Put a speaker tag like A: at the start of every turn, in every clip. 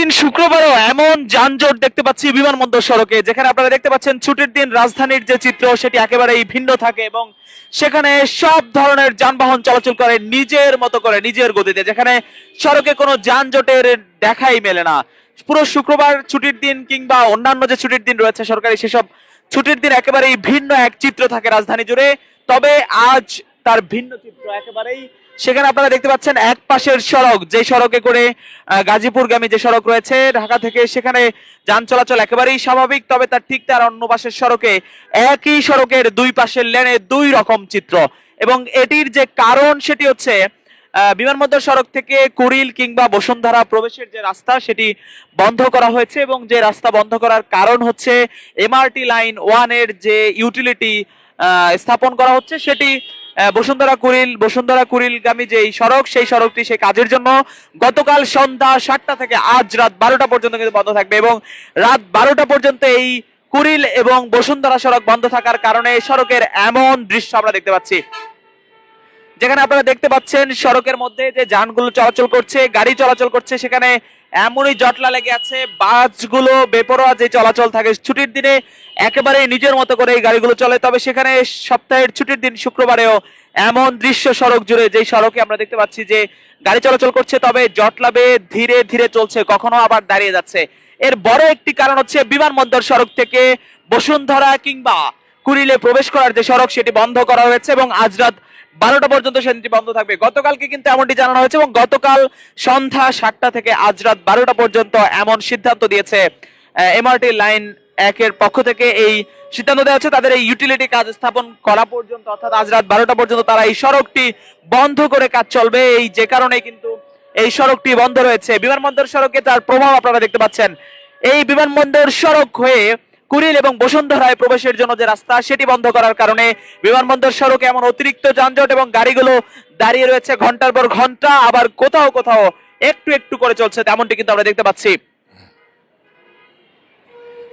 A: দিন শুক্রবারও এমন যানজট দেখতে পাচ্ছি বিমানবন্দর সড়কে, যেখানে আপনারা দেখতে পাচ্ছেন ছুটির দিন রাজধানীর যে চিত্র, সেটি একেবারেই ভিন্ন থাকে এবং সেখানে সব ধরনের যানবাহন চলাচল করে নিজের মতো করে, নিজের গতিতে, যেখানে সড়কে কোনো যানজটের দেখাই মেলে না। পুরো শুক্রবার ছুটির দিন কিংবা অন্যান্য যে ছুটির দিন রয়েছে সরকারি, সেসব ছুটির দিন একেবারেই ভিন্ন এক চিত্র থাকে রাজধানী জুড়ে। তবে আজ তার ভিন্ন চিত্র একেবারেই সেখানে আপনারা দেখতে পাচ্ছেন এক পাশের সড়ক, যে সড়কে করে গাজীপুরগামী যে সড়ক রয়েছে, ঢাকা থেকে সেখানে যান চলাচল একেবারেই স্বাভাবিক, তবে তার ঠিক তার অন্য পাশের সড়কে একই সড়কের দুই পাশের লেনে দুই রকম চিত্র। এবং এটির যে কারণ সেটি হচ্ছে বিমানবন্দর সড়ক থেকে কুড়িল কিংবা বসুন্ধরা প্রবেশের যে রাস্তা, সেটি বন্ধ করা হয়েছে এবং যে রাস্তা বন্ধ করার কারণ হচ্ছে, এমআরটি লাইন ওয়ানের যে ইউটিলিটি স্থাপন করা হচ্ছে, সেটি বসুন্ধরা কুরিল বসুন্ধরা কুড়িলগামী যেই সড়ক, সেই সড়কটি সেই কাজের জন্য গতকাল সন্ধ্যা সাতটা থেকে আজ রাত বারোটা পর্যন্ত কিন্তু বন্ধ থাকবে এবং রাত বারোটা পর্যন্ত এই কুরিল এবং বসুন্ধরা সড়ক বন্ধ থাকার কারণে সড়কের এমন দৃশ্য আমরা দেখতে পাচ্ছি। যেখানে আপনারা দেখতে পাচ্ছেন সড়কের মধ্যে যে যানগুলো চলাচল করছে, গাড়ি চলাচল করছে, সেখানে এমনই জটলা লেগে আছে, বাসগুলো বেপরোয়া যে চলাচল থাকে, ছুটির দিনে একেবারে নিজের মতো করে এই গাড়িগুলো চলে। তবে সেখানে সপ্তাহের ছুটির দিন শুক্রবারেও এমন দৃশ্য সড়ক জুড়ে, যেই সড়কে আমরা দেখতে পাচ্ছি যে গাড়ি চলাচল করছে, তবে জটলাবে ধীরে ধীরে চলছে, কখনো আবার দাঁড়িয়ে যাচ্ছে। এর বড় একটি কারণ হচ্ছে বিমানবন্দর সড়ক থেকে বসুন্ধরা কিংবা কুড়িলে প্রবেশ করার যে সড়ক, সেটি বন্ধ করা হয়েছে এবং আজ রাত বারোটা পর্যন্ত সেটি বন্ধ থাকবে। গতকালকে কিন্তু এমনটি জানানো হয়েছে এবং গতকাল সন্ধ্যা সাতটা থেকে আজ রাত বারোটা পর্যন্ত এমন সিদ্ধান্ত দিয়েছে এমআরটি লাইন একের পক্ষ থেকে। এই সিদ্ধান্ত দেওয়া হচ্ছে, তাদের এই ইউটিলিটি কাজ স্থাপন করা পর্যন্ত, অর্থাৎ আজ রাত বারোটা পর্যন্ত তারা এই সড়কটি বন্ধ করে কাজ চলবে। এই যে কারণে কিন্তু এই সড়কটি বন্ধ রয়েছে। বিমানবন্দর সড়কে তার প্রভাব আপনারা দেখতে পাচ্ছেন। এই বিমানবন্দর সড়ক হয়ে কুড়িল এবং বসুন্ধরায় প্রবেশের জন্য যে রাস্তা, সেটি বন্ধ করার কারণে বিমানবন্দর সড়কে এমন অতিরিক্ত যানজট এবং গাড়িগুলো দাঁড়িয়ে রয়েছে ঘণ্টার পর ঘণ্টা, আবার কোথাও কোথাও একটু একটু করে চলছে, তেমনটি কিন্তু আমরা দেখতে পাচ্ছি।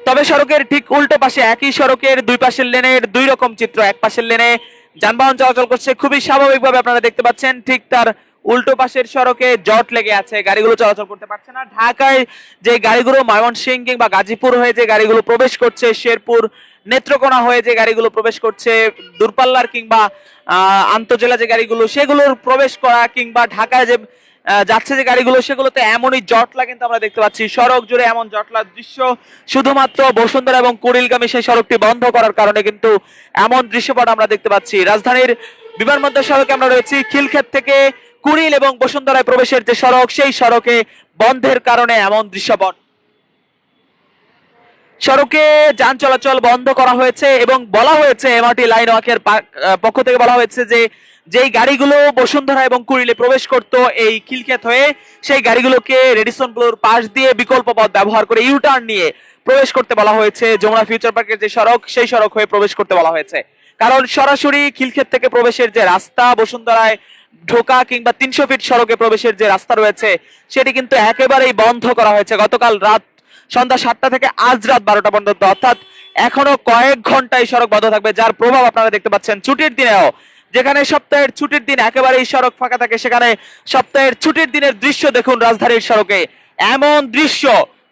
A: তবে সড়কের ঠিক উল্টো পাশে, একই সড়কের দুই পাশের লেনের দুই রকম চিত্র, এক পাশের লেনে যানবাহন চলাচল করছে। খুবই স্বাভাবিকভাবে আপনারা দেখতে পাচ্ছেন, ঠিক তার উল্টো পাশের সড়কে জট লেগে আছে, গাড়িগুলো চলাচল করতে পারছে না। ঢাকায় যে গাড়িগুলো, ময়মনসিংহ কিংবা গাজীপুর হয়ে যে গাড়িগুলো প্রবেশ করছে, শেরপুর নেত্রকোনা হয়ে যে গাড়িগুলো প্রবেশ করছে, দূরপাল্লার কিংবা আন্তজেলা যে গাড়িগুলো, সেগুলোর প্রবেশ করা কিংবা ঢাকায় যে যাচ্ছে যে গাড়িগুলো, সেগুলোতে এমনই জটলা কিন্তু আমরা দেখতে পাচ্ছি। সড়ক জুড়ে এমন জটলার দৃশ্য শুধুমাত্র বসুন্ধরা এবং কুড়িলগামী সেই সড়কটি বন্ধ করার কারণে কিন্তু এমন দৃশ্যপট আমরা দেখতে পাচ্ছি। রাজধানীর বিমানবন্দর সড়কে আমরা রয়েছি। খিলক্ষেত থেকে কুড়িল এবং বসুন্ধরায় প্রবেশের যে সড়ক, সেই সড়কে বন্ধের কারণে এমন দৃশ্যপট। সড়কে যান চলাচল বন্ধ করা হয়েছে এবং বলা হয়েছে, এমআরটি লাইন ওয়াকের পক্ষ থেকে বলা হয়েছে যে, যেই গাড়িগুলো বসুন্ধরা এবং কুড়িলে প্রবেশ করত এই খিলক্ষেত হয়ে, সেই গাড়িগুলোকে রেডিসন ব্লুর পাশ দিয়ে বিকল্প পথ ব্যবহার করে ইউটার্ন নিয়ে প্রবেশ করতে বলা হয়েছে। যমুনা ফিউচার পার্কের যে সড়ক, সেই সড়ক হয়ে প্রবেশ করতে বলা হয়েছে। কারণ সরাসরি খিলক্ষেত থেকে প্রবেশের যে রাস্তা বসুন্ধরায় ঢোকা কিংবা তিনশো ফিট সড়কে প্রবেশের যে রাস্তা রয়েছে, সেটি কিন্তু একেবারেই বন্ধ করা হয়েছে। গতকাল রাত সন্ধ্যা সাতটা থেকে আজ রাত বারোটা পর্যন্ত। অর্থাৎ এখনও কয়েক ঘণ্টা এই সড়ক বন্ধ থাকবে, যার প্রভাব আপনারা দেখতে পাচ্ছেন ছুটির দিনেও। যেখানে সপ্তাহের ছুটির দিন একেবারেই সড়ক ফাঁকা থাকে, সেখানে সপ্তাহের ছুটির দিনের দৃশ্য দেখুন রাজধানীর সড়কে। এমন দৃশ্য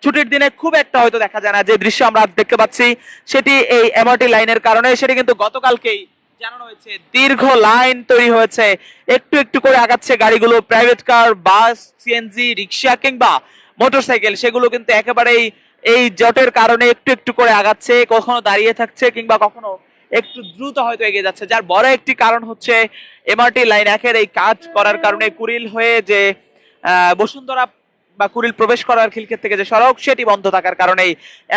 A: ছুটির দিনে খুব একটা হয়তো দেখা যায় না। যে দৃশ্য আমরা দেখতে পাচ্ছি, সেটি এই এমআরটি লাইনের কারণে, সেটি কিন্তু গতকালকেই জানানো হয়েছে, দীর্ঘ লাইন তৈরি হয়েছে। একটু একটু করে আগাচ্ছে গাড়িগুলো প্রাইভেট কার বাস সিএনজি রিক্সা কিংবা মোটরসাইকেল সেগুলো কিন্তু একেবারেই এই জটের কারণে একটু একটু করে আগাচ্ছে, কখনো দাঁড়িয়ে থাকছে কিংবা কখনো একটু দ্রুত হয়তো এগিয়ে যাচ্ছে। যার বড় একটি কারণ হচ্ছে এমআরটি লাইন একের এই কাজ করার কারণে কুড়িল হয়ে যে বসুন্ধরা বা কুড়িল প্রবেশ করার খিলক্ষেত থেকে যে সড়ক, সেটি বন্ধ থাকার কারণেই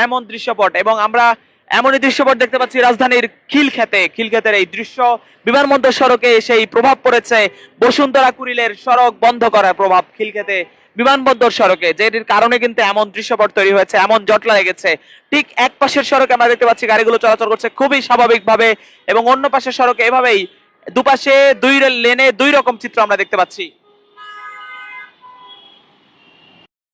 A: এমন দৃশ্যপট। এবং আমরা এমনই দৃশ্যপট দেখতে পাচ্ছি রাজধানীর খিলক্ষেতে। খিলক্ষেতের এই দৃশ্য, বিমানবন্দর সড়কে সেই প্রভাব পড়েছে। বসুন্ধরা কুড়িলের সড়ক বন্ধ করার প্রভাব খিলক্ষেতে বিমানবন্দর সড়কে। যেটির কারণে কিন্তু এমন দৃশ্যপট তৈরি হয়েছে, এমন জটলা লেগেছে। ঠিক এক পাশের সড়কে আমরা দেখতে পাচ্ছি গাড়িগুলো চলাচল করছে খুবই স্বাভাবিকভাবে এবং অন্য পাশের সড়কে এভাবেই দুপাশে দুই লেনে দুই রকম চিত্র আমরা দেখতে পাচ্ছি।